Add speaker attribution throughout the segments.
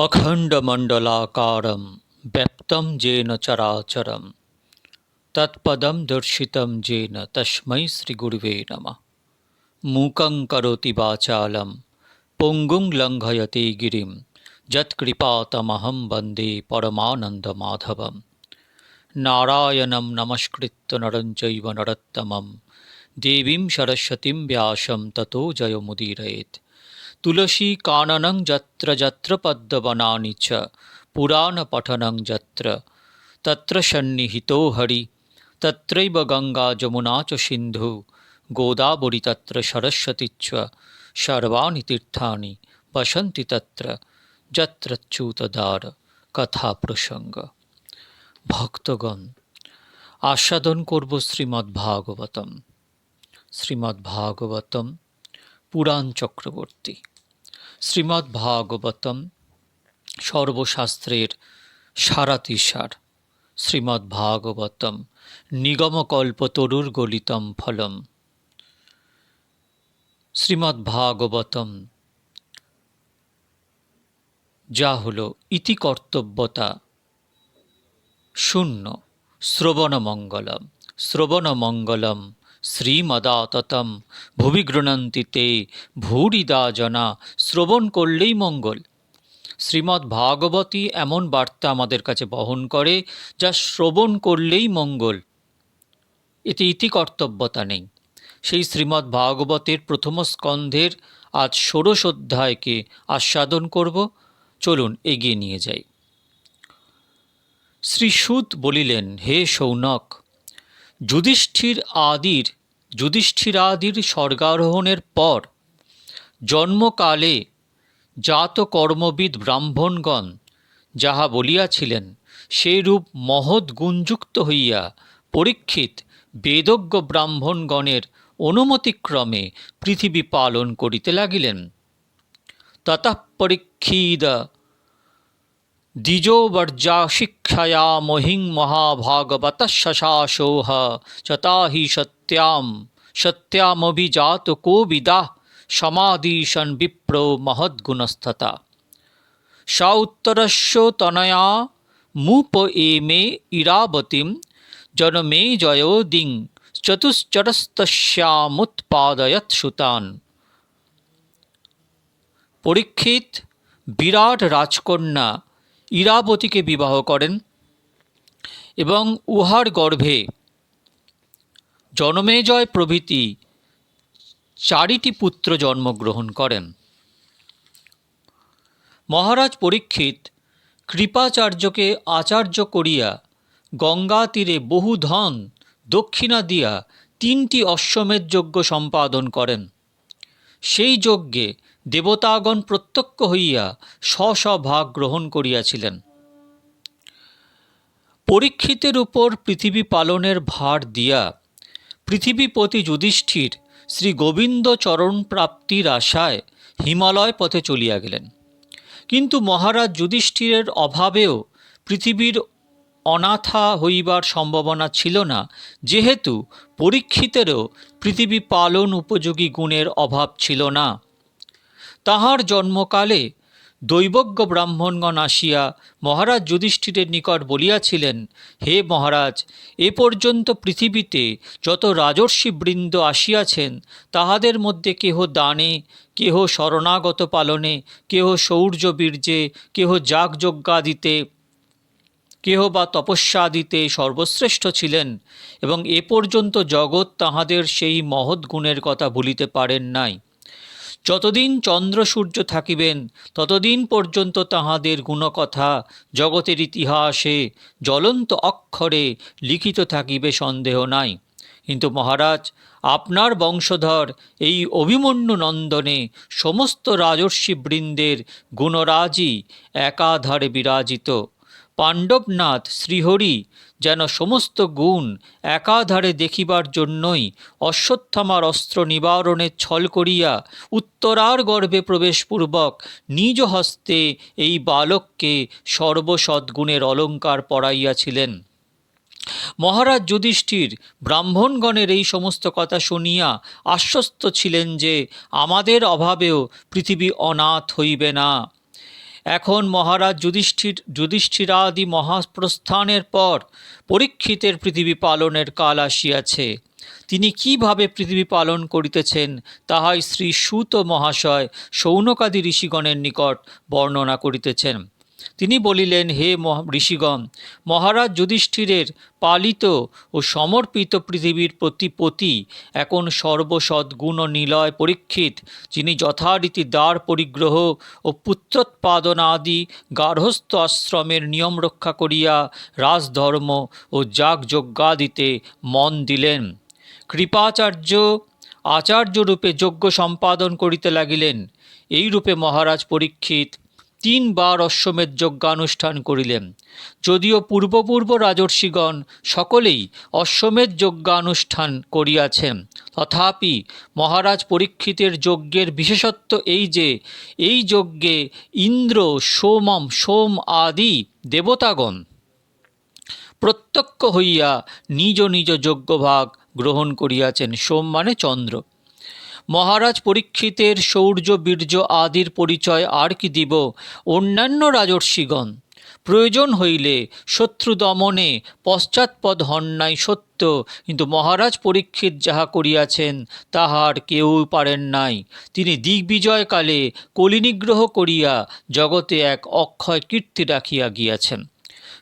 Speaker 1: अखण्डमण्डलाकारं व्याप्तं येन चराचरं तत्पदं दर्शितं येन तस्मै श्रीगुरुवे नमः मूकं करोति वाचालं पङ्गुं लङ्घयते गिरिं यत्कृपातमहं वन्दे परमानन्दमाधवं नारायणं नमस्कृत्य नरं चैव नरोत्तमं देवीं सरस्वतीं व्यासं ततो जयमुदीरयेत् তুলসী কাননং যত্র যত্র পদ্মবনানি চ পুরাণ পঠনং যত্র। তত্র সন্নিহিতো হরি, তত্রৈব গঙ্গা যমুনা চ সিন্ধু, গোদাবরী তত্র সরস্বতী চ, সর্বাণি তীর্থানি বসন্তি তত্র যত্রচ্যুতদার কথা প্রসঙ্গ। ভক্তগণ, আস্বাদন করব শ্রীমদ্ ভাগবতম শ্রীমদ্ ভাগবতম পুরাণ চক্রবর্তী। শ্রীমদ্ ভাগবতম সর্বশাস্ত্রের সারাতিসার। শ্রীমদ্ ভাগবতম নিগমকল্পতরুর গলিতম ফলম। শ্রীমদ্ ভাগবতম যা হল ইতি কর্তব্যতা শূন্য শ্রবণমঙ্গলম। শ্রবণমঙ্গলম শ্রীমদাততম। ভুবি ভূরিদা জনা শ্রবণ করলেই মঙ্গল। শ্রীমদ্ ভাগবতী এমন বার্তা আমাদের কাছে বহন করে, যা শ্রবণ করলেই মঙ্গল। এতে ইতি কর্তব্যতা নেই। সেই শ্রীমদ্ ভাগবতের প্রথম স্কন্ধের আজ ষোড়শ অধ্যায়কে আস্বাদন করব। চলুন এগিয়ে নিয়ে যাই। শ্রী সুত বলিলেন, হে সৌনক যুধিষ্ঠির আদির যুধিষ্ঠিরাদির স্বর্গারোহণের পর জন্মকালে জাত কর্মবিদ ব্রাহ্মণগণ যাহা বলিয়াছিলেন, সেইরূপ মহৎ গুণযুক্ত হইয়া পরীক্ষিত বেদজ্ঞ ব্রাহ্মণগণের অনুমতিক্রমে পৃথিবী পালন করিতে লাগিলেন। ততঃ পরীক্ষিদ দ্বিজোবর্জা শিক্ষায়া মহিং মহাভাগবত শশাসোহ চতা হি সত্যাম সত্যামভিজাত কোবিদা সমাদিশন বিপ্র মহদ্গুণস্থতা। সা উত্তরস্য তনয়া, মুপ এ মে ইরাবতীম, জনমে জয়োদিং চতুশ্চরস্তস্যামুৎপাদয়ৎ সুতান। পরীক্ষিত বিরাট রাজকন্যা ইরাবতীকে বিবাহ করেন এবং উহার গর্ভে জনমেজয় প্রভৃতি চারিটি পুত্র জন্মগ্রহণ করেন। মহারাজ পরীক্ষিত কৃপাচার্যকে আচার্য করিয়া গঙ্গা তীরে বহু ধন, দক্ষিণা দিয়া তিনটি অশ্বমেধ যজ্ঞ সম্পাদন করেন। সেই যজ্ঞে দেবতাগণ প্রত্যক্ষ হইয়া স্ব ভাগ গ্রহণ করিয়াছিলেন। পরীক্ষিতের উপর পৃথিবী পালনের ভার দিয়া পৃথিবীপতি যুধিষ্ঠির শ্রী গোবিন্দ চরণ প্রাপ্তির আশায় হিমালয় পথে চলিয়া গেলেন। কিন্তু মহারাজ যুধিষ্ঠিরের অভাবেও পৃথিবীর অনাথা হইবার সম্ভাবনা ছিল না, যেহেতু পরীক্ষিতেরও পৃথিবী পালন উপযোগী গুণের অভাব ছিল না। তাহার জন্মকালে দৈবজ্ঞ ব্রাহ্মণগণ আসিয়া মহারাজ যুধিষ্ঠিরের নিকট বলিয়াছিলেন, হে মহারাজ, এ পর্যন্ত পৃথিবীতে যত রাজর্ষি বৃন্দ আসিয়াছেন, তাহাদের মধ্যে কেহ দানে, কেহ শরণাগত পালনে, কেহ শৌর্য বীর্যে কেহ যাগযজ্ঞাদিতে, কেহ বা তপস্যাদিতে সর্বশ্রেষ্ঠ ছিলেন, এবং এ পর্যন্ত জগৎ তাহাদের সেই মহৎ গুণের কথা ভুলিতে পারেন নাই। যতদিন চন্দ্র সূর্য থাকিবেন, ততদিন পর্যন্ত তাহাদের গুণকথা জগতের ইতিহাসে জ্বলন্ত অক্ষরে লিখিত থাকিবে সন্দেহ নাই। কিন্তু মহারাজ, আপনার বংশধর এই অভিমন্যু নন্দনে সমস্ত রাজর্ষি বৃন্দের গুণরাজি একাধারে বিরাজিত। পাণ্ডবনাথ শ্রীহরি যেন সমস্ত গুণ একাধারে দেখিবার জন্যই অশ্বত্থামার অস্ত্র নিবারণের ছল করিয়া উত্তরার গর্ভে প্রবেশপূর্বক নিজ হস্তে এই বালককে সর্বসদ্গুণের অলঙ্কার পড়াইয়াছিলেন মহারাজ যুধিষ্ঠির ব্রাহ্মণগণের এই সমস্ত কথা শুনিয়া আশ্বস্ত ছিলেন যে আমাদের অভাবেও পৃথিবী অনাথ হইবে না। এখন মহারাজ যুধিষ্ঠির, যুধিষ্ঠিরাদি মহাপ্রস্থানের পর পরীক্ষিতের পৃথিবী পালনের কাল আসিয়াছে। তিনি কীভাবে পৃথিবী পালন করিতেছেন, তাহাই শ্রী সুত মহাশয় সৌনকাদি ঋষিগণের নিকট বর্ণনা করিতেছেন। তিনি বলিলেন, হে ঋষিগণ, মহারাজ যুধিষ্ঠিরের পালিত ও সমর্পিত পৃথিবীর প্রতিপতি এখন সর্বসদ্গুণ নিলয় পরীক্ষিত, যিনি যথারীতি দ্বার পরিগ্রহ ও পুত্রোৎপাদন আদি গার্হস্থ আশ্রমের নিয়ম রক্ষা করিয়া রাজধর্ম ও যাগযজ্ঞাদিতে মন দিলেন। কৃপাচার্য আচার্যরূপে যজ্ঞ সম্পাদন করিতে লাগিলেন। এই রূপে মহারাজ পরীক্ষিত তিনবার অশ্বমেধ যজ্ঞানুষ্ঠান করিলেন। যদিও পূর্বপূর্ব রাজর্ষিগণ সকলেই অশ্বমেধ যজ্ঞানুষ্ঠান করিয়াছেন, তথাপি মহারাজ পরীক্ষিতের যজ্ঞের বিশেষত্ব এই যে, এই যজ্ঞে ইন্দ্র, সোমম, সোম আদি দেবতাগণ প্রত্যক্ষ হইয়া নিজ নিজ যজ্ঞভাগ গ্রহণ করিয়াছেন। সোম মানে চন্দ্র। মহারাজ পরীক্ষিতের শৌর্য বীর্য আদির পরিচয় আর কি দিব অন্যান্য রাজর্ষিগণ? প্রয়োজন হইলে শত্রু দমনে পশ্চাৎপদ হন নাই সত্য, কিন্তু মহারাজ পরীক্ষিত যাহা করিয়াছেন তাহার কেউ পারেন নাই। তিনি দিগ্বিজয়কালে কলিনিগ্রহ করিয়া জগতে এক অক্ষয় কীর্তি রাখিয়া গিয়াছেন।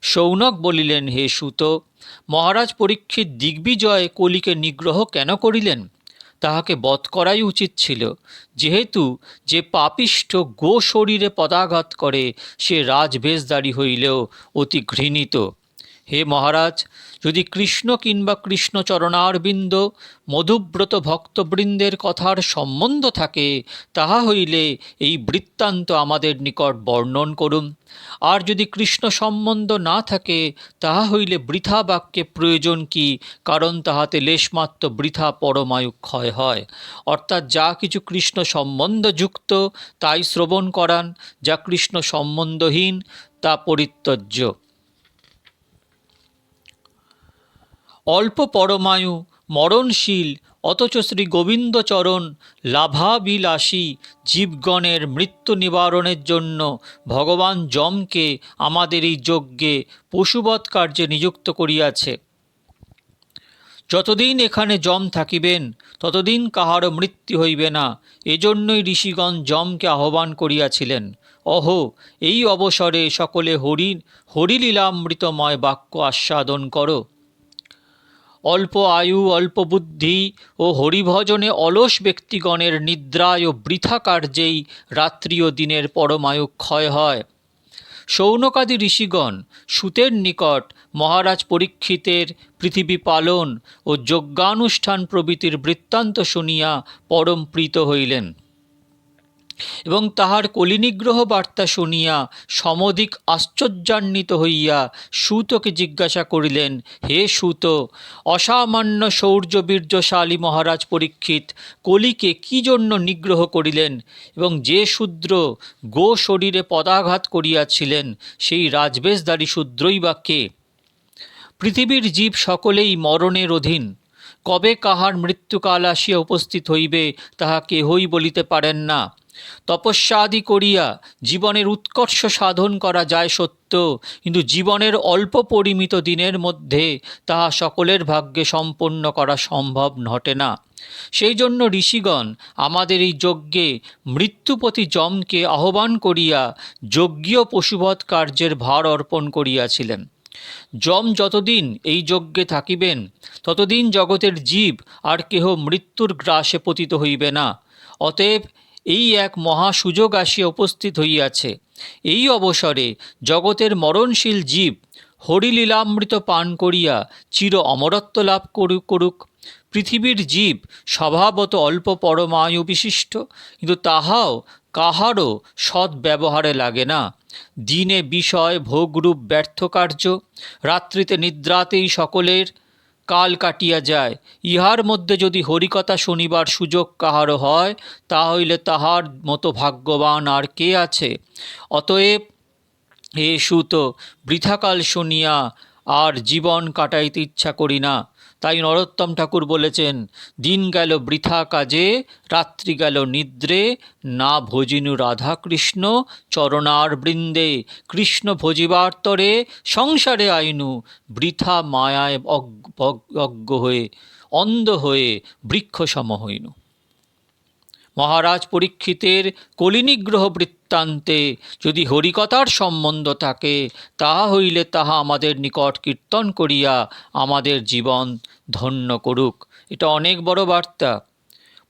Speaker 1: সৌনক বলিলেন, হে সুত, মহারাজ পরীক্ষিত দিগ্বিজয় কলিকে নিগ্রহ কেন করিলেন? তাহাকে বধ করাই উচিত ছিল। যেহেতু যে পাপিষ্ট গো শরীরে পদাঘাত করে, সে রাজবেশদারি হইলেও অতি ঘৃণিত। হে মহারাজ যদি কৃষ্ণ কিংবা কৃষ্ণচরণারবিন্দ মধুব্রত ভক্তবৃন্দের কথার সম্বন্ধ থাকে, তাহা হইলে এই বৃত্তান্ত আমাদের নিকট বর্ণন করুন। আর যদি কৃষ্ণ সম্বন্ধ না থাকে, তাহা হইলে বৃথা বাক্যে প্রয়োজন কি? কারণ তাহাতে লেশমাত্র বৃথা পরমায়ু ক্ষয় হয়। অর্থাৎ যা কিছু কৃষ্ণ সম্বন্ধযুক্ত তাই শ্রবণ করান। যা কৃষ্ণ সম্বন্ধহীন, তা পরিত্যজ্য। অল্প পরমায়ু, মরণশীল, অথচ শ্রী গোবিন্দচরণ লাভাবিলাসী জীবগণের মৃত্যু নিবারণের জন্য ভগবান যমকে আমাদের এই যজ্ঞে পশুবৎ কার্যে নিযুক্ত করিয়াছে। যতদিন এখানে যম থাকিবেন, ততদিন কাহারও মৃত্যু হইবে না। এজন্যই ঋষিগণ যমকে আহ্বান করিয়াছিলেন। অহো, এই অবসরে সকলে হরি, হরিলীলামৃতময় বাক্য আস্বাদন করো। অল্প আয়ু, অল্প বুদ্ধি ও হরিভজনে অলস ব্যক্তিগণের নিদ্রায় ও বৃথা কার্যেই রাত্রি ও দিনের পরমায়ু ক্ষয় হয়। সৌনকাদি ঋষিগণ সুতের নিকট মহারাজ পরীক্ষিতের পৃথিবী পালন ও যজ্ঞানুষ্ঠান প্রভৃতির বৃত্তান্ত শুনিয়া পরম প্রীত হইলেন। এবং তাহার কলিনিগ্রহ বার্তা শুনিয়া সমধিক আশ্চর্যান্বিত হইয়া সুতকে জিজ্ঞাসা করিলেন, হে সুত, অসামান্য শৌর্যবীর্যশালী মহারাজ পরীক্ষিত, কলিকে কি জন্য নিগ্রহ করিলেন? এবং যে শূদ্র গো শরীরে পদাঘাত করিয়াছিলেন, সেই রাজবেশদারী শূদ্রই বা কে? পৃথিবীর জীব সকলেই মরণের অধীন। কবে কাহার মৃত্যুকাল আসিয়া উপস্থিত হইবে, তাহা কেহই বলিতে পারেন না। তপস্যাদি করিয়া জীবনের উৎকর্ষ সাধন করা যায় সত্য, কিন্তু জীবনের অল্প পরিমিত দিনের মধ্যে তাহা সকলের ভাগ্যে সম্পন্ন করা সম্ভব ঘটে না। সেই জন্য ঋষিগণ আমাদের এই যজ্ঞে মৃত্যুপতি যমকে আহ্বান করিয়া যজ্ঞীয় পশুবধ কার্যের ভার অর্পণ করিয়াছিলেন। যম যতদিন এই যজ্ঞে থাকিবেন, ততদিন জগতের জীব আর কেহ মৃত্যুর গ্রাসে পতিত হইবে না। অতএব এই এক মহা সুযোগ আসিয়া উপস্থিত হইয়াছে। এই অবসরে জগতের মরণশীল জীব হরিলীলামৃত পান করিয়া চির অমরত্ব লাভ করুক করুক। পৃথিবীর জীব স্বভাবত অল্প পরমায়ু বিশিষ্ট, কিন্তু তাহাও কাহারও সৎ ব্যবহারে লাগে না। দিনে বিষয়, ভোগরূপ, ব্যর্থ কার্য, রাত্রিতে নিদ্রাতেই সকলের কাল কাটিয়া যায়। ইহার মধ্যে যদি হরিকথা শুনিবার সুযোগ কাহারও হয় তা হইলে তাহার মতো ভাগ্যবান আর কে আছে? অতএব, হে সুত, বৃথাকাল শুনিয়া আর জীবন কাটাইতে ইচ্ছা করি না। তাই নরোত্তম ঠাকুর বলেছেন, দিন গেল বৃথা কাজে, রাত্রি গেল নিদ্রে, না ভজিনু রাধা কৃষ্ণ চরণার বৃন্দে। কৃষ্ণ ভজিবার তরে সংসারে আইনু, বৃথা মায়ায় অজ্ঞ হয়ে, অন্ধ হয়ে বৃক্ষ সম হইনু। মহারাজ পরীক্ষিতের কলিনিগ্রহ বৃত্তান্তে যদি হরিকথার সম্বন্ধ থাকে তাহা হইলে তাহা আমাদের নিকট কীর্তন করিয়া আমাদের জীবন ধন্য করুক। এটা অনেক বড় বার্তা।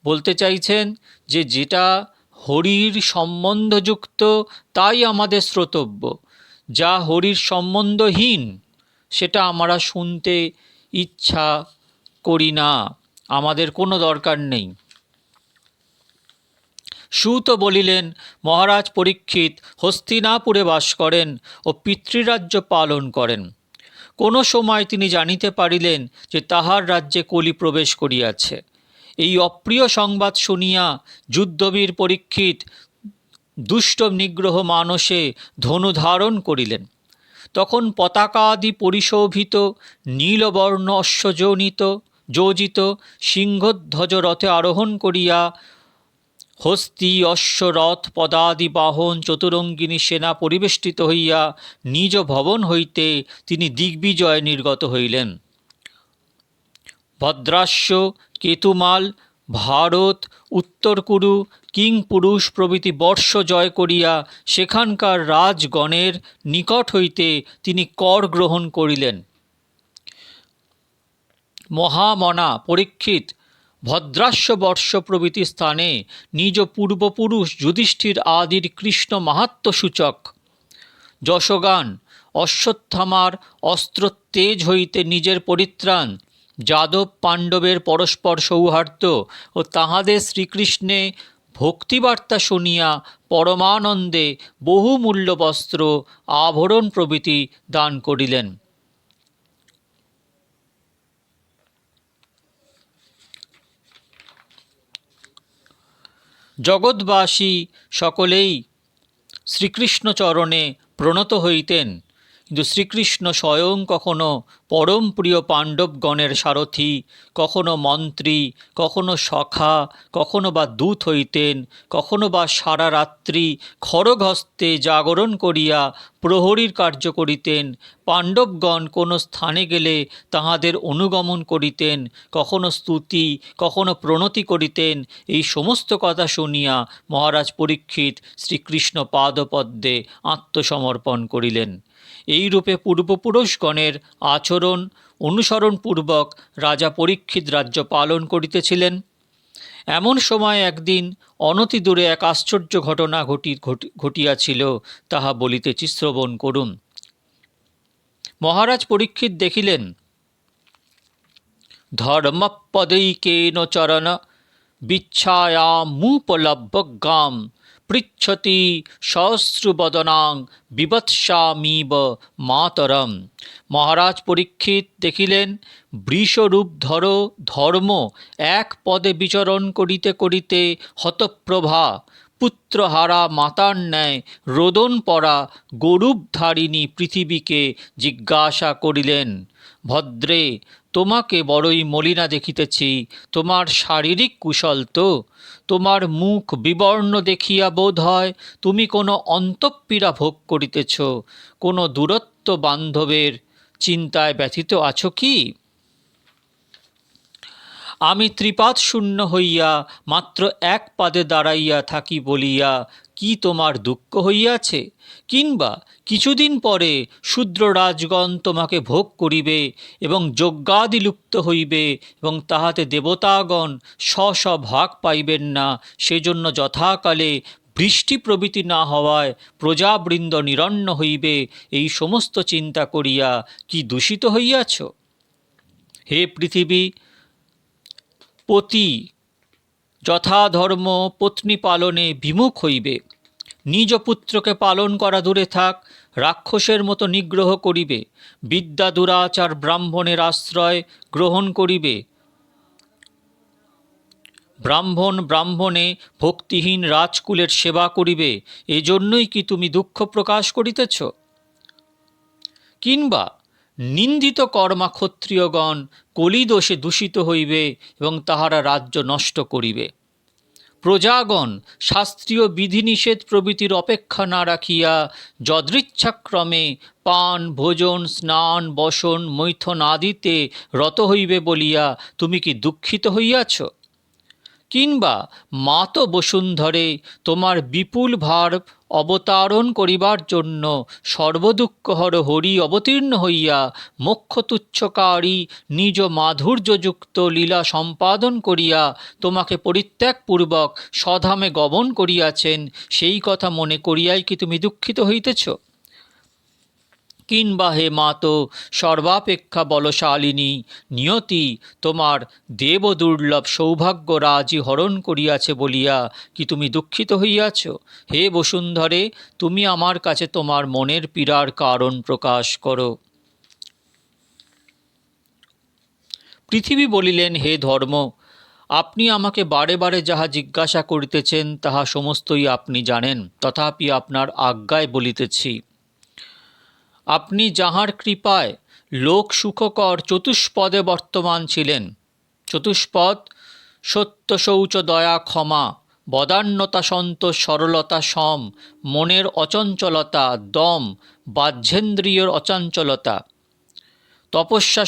Speaker 1: বলতে চাইছেন যে, যেটা হরির সম্বন্ধযুক্ত, তাই আমাদের শ্রোতব্য। যা হরির সম্বন্ধহীন, সেটা আমরা শুনতে ইচ্ছা করি না। আমাদের কোনো দরকার নেই। সুত বলিলেন, মহারাজ পরীক্ষিত, হস্তিনাপুরে বাস করেন ও পিতৃরাজ্য পালন করেন। কোনো সময় তিনি জানিতে পারিলেন যে তাহার রাজ্যে কলি প্রবেশ করিয়াছে। এই অপ্রিয় সংবাদ শুনিয়া যুদ্ধবীর পরীক্ষিত দুষ্ট নিগ্রহ মানসে ধনু ধারণ করিলেন। তখন পতাকাদি পরিশোভিত, নীলবর্ণ অশ্বজনিত, যোজিত সিংহধ্বজ রথে আরোহণ করিয়া হস্তি অশ্ব রথ পদাদি বাহন চতুরঙ্গিনী সেনা পরিবেষ্টিত হইয়া নিজ ভবন হইতে তিনি দিগ্বিজয় নির্গত হইলেন। ভদ্রাস্য কেতুমাল, ভারত উত্তরকুরু কিংপুরুষ প্রভৃতি বর্ষ জয় করিয়া সেখানকার রাজগণের নিকট হইতে তিনি কর গ্রহণ করিলেন। মহামনা পরীক্ষিত ভদ্রাস্য বর্ষ প্রভৃতি স্থানে নিজ পূর্বপুরুষ যুধিষ্ঠির আদির কৃষ্ণ মাহাত্ম সূচক। যশগান, অশ্বত্থামার অস্ত্র তেজ হইতে নিজের পরিত্রাণ, যাদব পাণ্ডবের পরস্পর সৌহার্দ্য ও তাহাদের শ্রীকৃষ্ণে ভক্তিবার্তা শুনিয়া পরমানন্দে বহুমূল্য বস্ত্র আভরণ প্রভৃতি দান করিলেন। জগৎবাসী সকলেই শ্রীকৃষ্ণচরণে প্রণত হইতেন। কিন্তু শ্রীকৃষ্ণ স্বয়ং কখনো পরম প্রিয় পাণ্ডবগণের সারথি, কখনো মন্ত্রী, কখনো সখা, কখনো বা দূত হইতেন, কখনো বা সারা রাত্রি খড়গহস্তে জাগরণ করিয়া প্রহরীর কার্য করিতেন, পাণ্ডবগণ কোনো স্থানে গেলে তাহাদের অনুগমন করিতেন, কখনো স্তুতি, কখনো প্রণতি করিতেন, এই সমস্ত কথা শুনিয়া মহারাজ পরীক্ষিত শ্রীকৃষ্ণ পাদপদ্মে আত্মসমর্পণ করিলেন। এইরূপে পূর্বপুরুষগণের আচরণ অনুসরণপূর্বক রাজা পরীক্ষিত রাজ্য পালন করিতেছিলেন। এমন সময় একদিন অনতি দূরে এক আশ্চর্য ঘটনা ঘটি ঘটিয়াছিল, তাহা বলিতেছি শ্রবণ করুন। মহারাজ পরীক্ষিত দেখিলেন, ধর্মপদৈকেন চরণ বিচ্ছায়ামুপলব্ধগাম পৃচ্ছতি সহস্রবদনাং বিবৎসামিব মাতরম মহারাজ পরীক্ষিত দেখিলেন বৃষরূপধর ধর্ম এক পদে বিচরণ করিতে করিতে হতপ্রভা পুত্রহারা মাতার ন্যায় রোদন পরা গরূপধারিণী পৃথিবীকে জিজ্ঞাসা করিলেন ভদ্রে তোমাকে বড়ই মলিনা দেখিতেছি, তোমার শারীরিক কুশল তো, তোমার মুখ বিবর্ণ দেখিয়া বোধ হয় তুমি কোনো অন্তঃপীড়া ভোগ করিতেছ, কোনো দূরত্ব বান্ধবের চিন্তায় ব্যথিত আছো কি? আমি ত্রিপাদ শূন্য হইয়া মাত্র এক পাদে দাঁড়াইয়া থাকি বলিয়া কি তোমার দুঃখ হইয়াছে? কিংবা কিছুদিন পরে শূদ্র রাজগণ তোমাকে ভোগ করিবে এবং যজ্ঞাদি লুপ্ত হইবে এবং তাহাতে দেবতাগণ স্ব ভাগ পাইবেন না, সেজন্য যথাকালে বৃষ্টি প্রভৃতি না হওয়ায় প্রজাবৃন্দ নিরন্ন হইবে, এই সমস্ত চিন্তা করিয়া কি দূষিত হইয়াছ? হে পৃথিবী পতি, যথাধর্ম পত্নী পালনে বিমুখ হইবে। নিজ পুত্রকে পালন করা দূরে থাক, রাক্ষসের মতো নিগ্রহ করিবে। বিদ্যা দুরাচার ব্রাহ্মণের আশ্রয় গ্রহণ করিবে। ব্রাহ্মণ ব্রাহ্মণে ভক্তিহীন রাজকুলের সেবা করিবে, এজন্যই কি তুমি দুঃখ প্রকাশ করিতেছ? কিংবা নিন্দিত কর্মা ক্ষত্রিয়গণ কলিদোষে দূষিত হইবে এবং তাহারা রাজ্য নষ্ট করিবে। প্রজাগণ, শাস্ত্রীয় বিধিনিষেধ প্রভৃতির অপেক্ষা না রাখিয়া যদৃচ্ছাক্রমে পান, ভোজন, স্নান, বসন, মৈথন আদিতে রত হইবে বলিয়া তুমি কি দুঃখিত হইয়াছ? কিংবা মাত বসুন্ধরে, তোমার বিপুল ভার অবতারণ করিবার জন্য সর্বদুঃখহর হরি অবতীর্ণ হইয়া মোক্ষ তুচ্ছকারী নিজ মাধুর্যযুক্ত লীলা সম্পাদন করিয়া তোমাকে পরিত্যাগপূর্বক স্বধামে গমন করিয়াছেন, সেই কথা মনে করিয়াই কি তুমি দুঃখিত হইতেছ? কিংবা হে মাতো সর্বাপেক্ষা বলশালিনী, নিয়তি তোমার দেব দুর্লভ সৌভাগ্য রাজি হরণ করিয়াছে বলিয়া কি তুমি দুঃখিত হইয়াছ? হে বসুন্ধরে, তুমি আমার কাছে তোমার মনের পীড়ার কারণ প্রকাশ করো। পৃথিবী বলিলেন, হে ধর্ম, আপনি আমাকে বারে বারে যাহা জিজ্ঞাসা করিতেছেন, তাহা সমস্তই আপনি জানেন, তথাপি আপনার আজ্ঞায় বলিতেছি। আপনি যাহার কৃপায় লোক সুখকর চতুষ্পদে বর্তমান ছিলেন। চতুষ্পদ, সত্য শৌচ দয়া ক্ষমা, বদান্যতা সন্তোষ, সরলতা সম, মনের অচঞ্চলতা দম, বাহ্যেন্দ্রিয়র অচঞ্চলতা। তপস্যা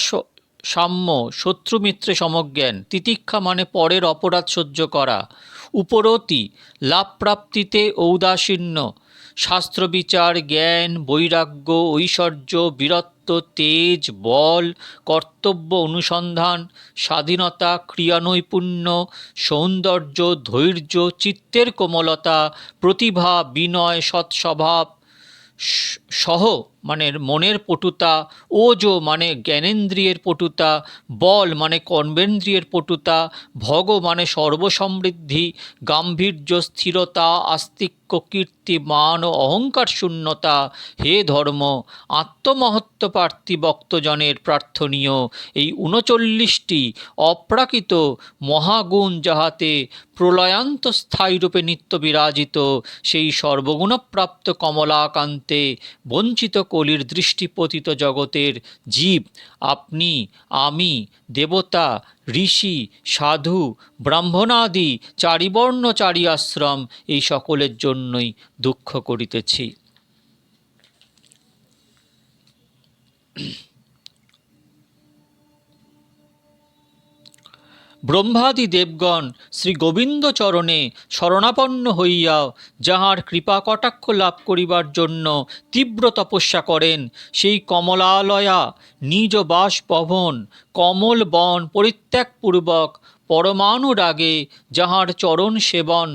Speaker 1: সাম্য, শত্রুমিত্রে সমজ্ঞান, তিতিক্ষা মানে পরের অপরাধ সহ্য করা। উপরতি লাভপ্রাপ্তিতে ঔদাসীন্য শাস্ত্রবিচার, জ্ঞান, বৈরাগ্য, ঐশ্বর্য, বীরত্ব, তেজ, বল, কর্তব্য অনুসন্ধান, স্বাধীনতা, ক্রিয়ানৈপুণ্য, সৌন্দর্য, ধৈর্য, চিত্তের কোমলতা, প্রতিভা, বিনয়, সৎস্বভাব সহ মানে মনের পটুতা, ওজো মানে জ্ঞানেন্দ্রিয়ের পটুতা, বল মানে কর্মেন্দ্রিয়ের পটুতা, ভগ মানে সর্বসমৃদ্ধি, গাম্ভীর্য, স্থিরতা, আস্তিক্য, কীর্তি, মান ও অহংকার শূন্যতা, হে ধর্ম, আত্মমহত্ব প্রার্থী বক্তজনের প্রার্থনীয়। এই উনচল্লিশটি অপ্রাকৃত মহাগুণ যাহাতে প্রলয়ান্ত স্থায়ীরূপে নিত্য বিরাজিত, সেই সর্বগুণপ্রাপ্ত কমলাকান্তে বঞ্চিত কলির দৃষ্টিপতিত জগতের জীব, আপনি, আমি, দেবতা, ঋষি, সাধু, ব্রাহ্মণাদি, চারিবর্ণ চারি আশ্রম এই সকলের জন্যই দুঃখ করিতেছি। ব্রহ্মাদি দেবগণ শ্রী গোবিন্দচরণে শরণাপন্ন হইয়া যাহার কৃপা কটাক্ষ লাভ করিবার জন্য তীব্র তপস্যা করেন, সেই কমলালয়া, নিজ বাসভবন, কমল বন পরিত্যাগপূর্বক পরমানুরাগে যাহার চরণ সেবন।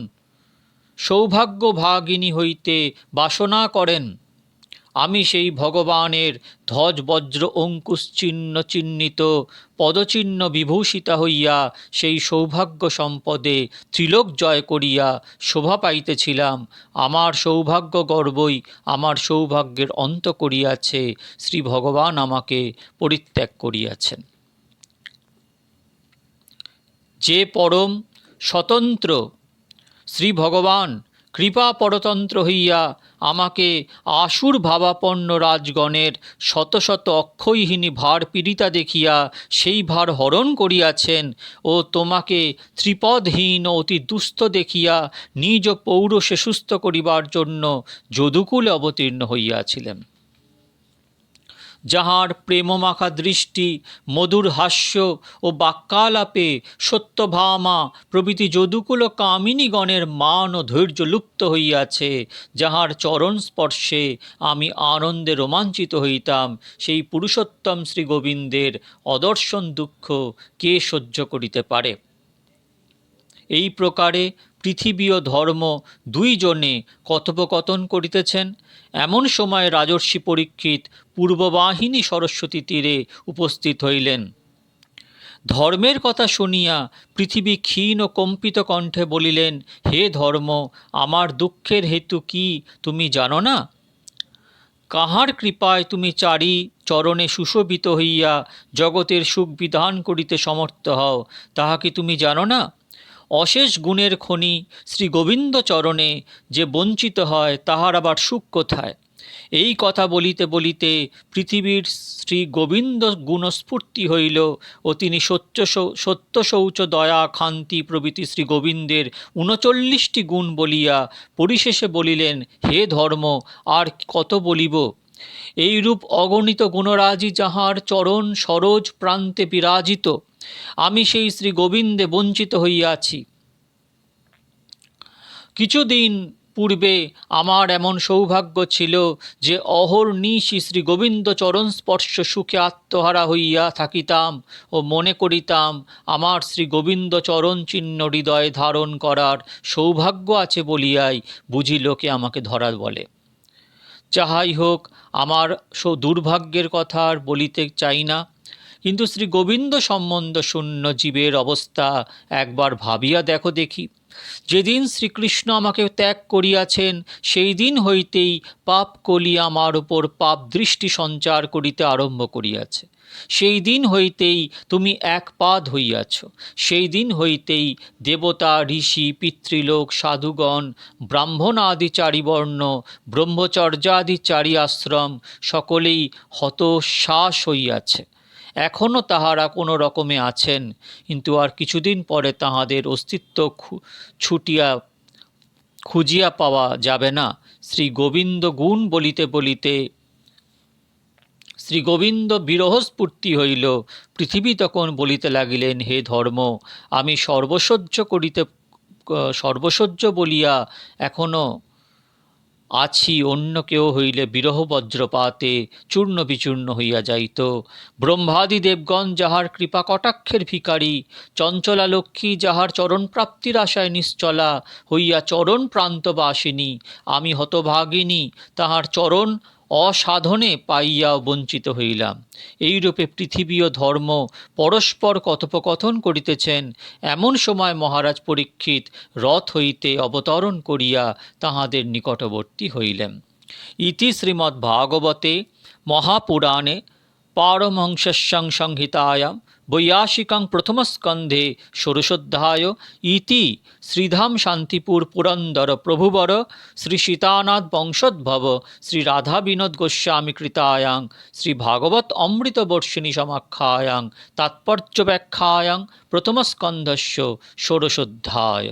Speaker 1: সৌভাগ্য ভাগিনী হইতে বাসনা করেন। আমি সেই ভগবানের ধ্বজ বজ্র অঙ্কুশ চিহ্ন চিহ্নিত, পদচিহ্ন বিভূষিতা হইয়া সেই সৌভাগ্য সম্পদে ত্রিলোক জয় করিয়া শোভা পাইতেছিলাম। আমার সৌভাগ্য গর্বই আমার সৌভাগ্যের অন্ত করিয়াছে, শ্রী ভগবান আমাকে পরিত্যাগ করিয়াছেন। যে পরম স্বতন্ত্র শ্রী ভগবান কৃপা পরতন্ত্র হইয়া আমাকে আসুর ভাবাপন্ন রাজগণের শত শত অক্ষয়হীনী ভার পীড়িতা দেখিয়া সেই ভার হরণ করিয়াছেন ও তোমাকে ত্রিপদহীন অতি দুস্থ দেখিয়া নিজ পৌরসে সুস্থ করিবার জন্য যদুকুলে অবতীর্ণ হইয়াছিলেন। যাহার প্রেমমাখা দৃষ্টি, মধুর হাস্য ও বাক্যালাপে সত্যভামা প্রভৃতি যদুকুল কামিনীগণের মান ও ধৈর্য লুপ্ত হইয়াছে, যাহার চরণ স্পর্শে আমি আনন্দে রোমাঞ্চিত হইতাম। সেই পুরুষোত্তম শ্রী গোবিন্দের অদর্শন দুঃখ কে সহ্য করিতে পারে? এই প্রকারে পৃথিবী ও ধর্ম দুইজনে কথোপকথন করিতেছেন। এমন সময় রাজর্ষি পরীক্ষিত পূর্ববাহিনী সরস্বতী তীরে উপস্থিত হইলেন। ধর্মের কথা শুনিয়া পৃথিবী ক্ষীণ ও কম্পিত কণ্ঠে বলিলেন, হে ধর্ম, আমার দুঃখের হেতু কি তুমি জানো না? কাহার কৃপায় তুমি চারি চরণে সুশোভিত হইয়া জগতের সুখ বিধান করিতে সমর্থ হও, তাহা কি তুমি জানো না? অশেষ গুণের খনি শ্রী গোবিন্দ চরণে যে বঞ্চিত হয়, তাহার আবার সুখ কোথায়? এই কথা বলিতে বলিতে পৃথিবীর শ্রী গোবিন্দ গুণস্ফূর্তি হইল ও তিনি সত্য সত্য শৌচ দয়া খান্তি প্রভৃতি শ্রী গোবিন্দের উনচল্লিশটি গুণ বলিয়া পরিশেষে বলিলেন, হে ধর্ম, আর কত বলিব? এইরূপ অগণিত গুণরাজি যাহার চরণ সরোজ প্রান্তে বিরাজিত আমি সেই শ্রী গোবিন্দে বঞ্চিত হইয়াছি। কিছুদিন পূর্বে আমার এমন সৌভাগ্য ছিল যে অহর্নিশি শ্রী গোবিন্দ চরণ স্পর্শ সুখে আত্মহারা হইয়া থাকিতাম ও মনে করিতাম আমার শ্রী গোবিন্দ চরণ চিহ্ন হৃদয়ে ধারণ করার সৌভাগ্য আছে বলিয়াই বুঝি লোকে আমাকে ধরা বলে। যাহাই হোক, আমার দুর্ভাগ্যের কথা আর বলিতে চাই না। কিন্তু শ্রী গোবিন্দ সম্বন্ধ শূন্য জীবের অবস্থা একবার ভাবিয়া দেখো দেখি। যেদিন শ্রীকৃষ্ণ আমাকে ত্যাগ করিয়াছেন, সেই দিন হইতেই পাপ কলি আমার উপর পাপ দৃষ্টি সঞ্চার করিতে আরম্ভ করিয়াছে। সেই দিন হইতেই তুমি এক পাদ হইয়াছ। সেই দিন হইতেই দেবতা, ঋষি, পিতৃলোক, সাধুগণ ব্রাহ্মণ আদি চারিবর্ণ, ব্রহ্মচর্যাদি চারি আশ্রম সকলেই হতশ্বাস হইয়াছে। এখনও তাহারা কোনো রকমে আছেন, কিন্তু আর কিছুদিন পরে তাহাদের অস্তিত্ব ছুটিয়া, খুঁজিয়া পাওয়া যাবে না। শ্রী গোবিন্দ গুণ বলিতে বলিতে, শ্রী গোবিন্দ বিরহস্ফূর্তি হইল। পৃথিবী তখন বলিতে লাগিলেন, হে ধর্ম, আমি সর্বসহ্য করিতে সর্বসহ্য বলিয়া এখনও আছি, অন্য কেউ হইলে বিরহ বজ্রপাতে চূর্ণ বিচূর্ণ হইয়া যাইত। ব্রহ্মাদি দেবগণ যাহার কৃপা কটাক্ষের ভিকারী চঞ্চলা লক্ষ্মী যাহার চরণ প্রাপ্তির আশায় নিশ্চলা, হইয়া চরণ প্রান্তবাসিনী আমি হতভাগিনী, তাহার চরণ অসাধনে পাইয়া বঞ্চিত হইলাম। এইরূপে পৃথিবী ও ধর্ম পরস্পর কথোপকথন করিতেছেন। এমন সময় মহারাজ পরীক্ষিত রথ হইতে অবতরণ করিয়া তাহাদের নিকটবর্তী হইলেন। ইতি শ্রীমদ্ভাগবতে মহাপুরাণে পারমহংস্যং সংহিতায়াম বৈয়াসিকং প্রথমস্কন্ধে ষোড়শোধ্যায় ইতি শ্রীধাম শান্তিপুর পুরন্দর প্রভুবর শ্রী সীতানাথ বংশোদ্ভব শ্রী রাধা বিনোদ গোস্বামী কৃতায়াং শ্রী ভাগবত অমৃত বর্ষিণী সমাখ্যায়াং তাৎপর্য ব্যাখ্যায়াং প্রথমস্কন্ধস্য ষোড়শোধ্যায়।